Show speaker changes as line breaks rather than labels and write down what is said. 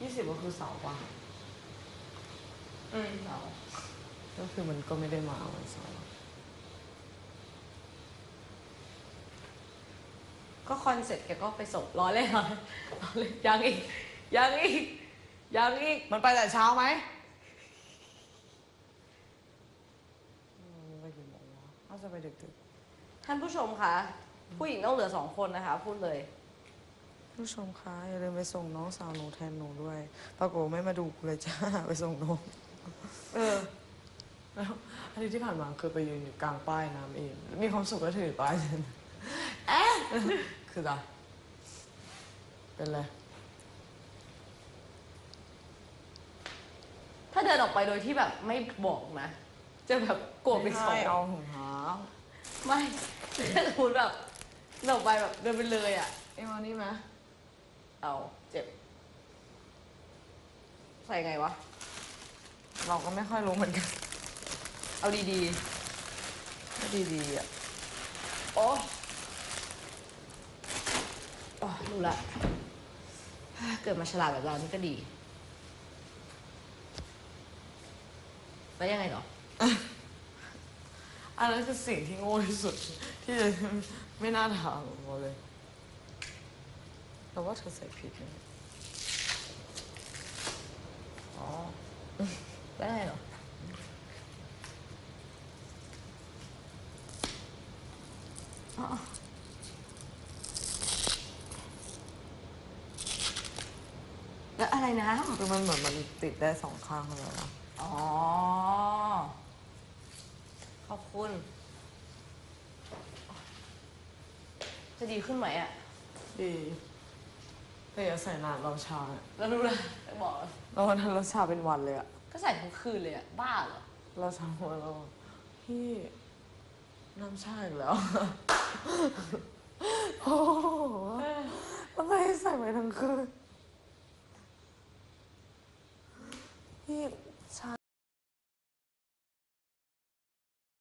ยี่สิบก็คือเสาร์ป่ะ
อืมเอา
ก็คือมันก็ไม่ได้มาวันเสาร์ก็คอนเซ็ปต์แกก็ไปส่งล้อเล่นล้อเล่นล้อเล่นยังอีก ยังอีก ยังอีก มันไปแต่เช้าไหมอืมไปกี่โมงวะน่าจะไปดึก
ท่านผู้ชมคะ ผู้หญิงต้องเหลือสองคนนะคะ พูดเลย
ๆ ผู้ชมคะอย่าลืมไปส่งน้องสาวหนูแทนหนูด้วยปรากฏว่าไม่มาดูกูเลยจ้า ไปส่งน้อง
เออ
แล้วอาทิตย์ที่ผ่านมาคือไปยืนอยู่กลางป้ายน้ำเองมีความสุขก็ถือป้ายนั้นเอ๊ะคืออะไรเป็นไร
ถ้าเดินออกไปโดยที่แบบไม่บอกนะ จะแบบโกรธไปสอง
ม่เอาถุงเท้า
ไม่ ถ้าสมมติแบบเดินออกไปแบบเดินไปเลยอะ
เอ็มเอานี่ไหม
เอาเจ็บ ใส่ไงวะ
เราก็ไม่ค่อยรู้เหมือนกัน
เอาดี
ก็ดีๆอะ
ๆโอ้อ๋อรู้ละ เกิดมาฉลาดแบบเรานี่ก็ดี แล้วยังไงต่อ
อันนั้นคือสิ่งที่โง่ที่สุด ที่จะไม่น่าถามเราเลย แต่ว่าเธอใส่ผิดนะ
อ๋อแล้วยังไงต่ออ๋อแล้วอะไรนะ
คือมันเหมือนมันติดได้สองข้างเลยนะ
อ๋อ ขอบคุณ จะดีขึ้นไหมอะ
ดี แต่อย่าใส่นานเราชาอะ
แล้วรู้ละบอก
เราวันนั้นเราชาเป็นวันเลยอะ
ก็ใส่ทุกคืนเลยอะบ้าเหรอ
เราชาหัวเราพี่น้ำชาอีกแล้ว โอ้โหทำไมให้ใส่ไปทั้งคืนพี่ชา